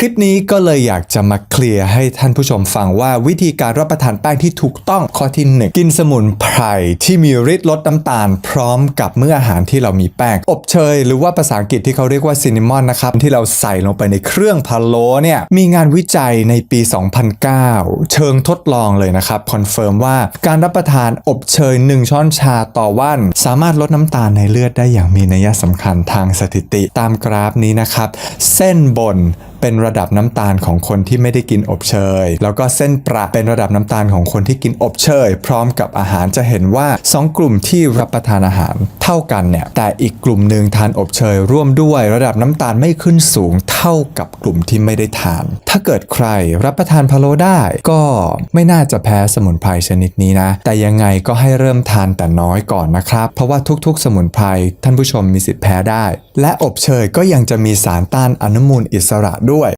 คลิปนี้ก็เลยอยากจะมาเคลียร์ให้ท่านผู้ชมฟังว่าวิธีการรับประทานแป้งที่ถูกต้องข้อที่หนึ่งกินสมุนไพรที่มีฤทธิ์ลดน้ำตาล พร้อมกับเมื่ออาหารที่เรามีแป้ง อบเชย หรือว่าภาษาอังกฤษที่เขาเรียกว่าซินนามอนนะครับ ที่เราใส่ลงไปในเครื่องพะโล้เนี่ยมีงานวิจัยในปี 2009 เชิงทดลองเลยนะครับคอนเฟิร์มว่าการรับประทานอบเชย 1 ช้อนชาต่อวัน สามารถลดน้ำตาลในเลือดได้อย่างมีนัยสำคัญทางสถิติตามกราฟนี้นะครับเส้นบนเป็นระดับน้ำตาลของคนที่ไม่ได้กินอบเชย แล้วก็เส้นประเป็นระดับน้ำตาลของคนที่กินอบเชย พร้อมกับอาหารจะเห็นว่า 2 กลุ่มที่รับประทานอาหารเท่ากันเนี่ยแต่อีกกลุ่มหนึ่งทานอบเชยร่วมด้วยระดับน้ำตาลไม่ขึ้นสูงเท่ากับกลุ่มที่ไม่ได้ทาน ถ้าเกิดใครรับประทานพะโล้ได้ก็ไม่น่าจะแพ้สมุนไพรชนิดนี้นะ แต่ยังไงก็ให้เริ่มทานแต่น้อยก่อนนะครับ เพราะว่าทุกๆ สมุนไพรท่านผู้ชมมีสิทธิ์แพ้ได้ และอบเชยก็ยังจะมีสารต้านอนุมูลอิสระด้วย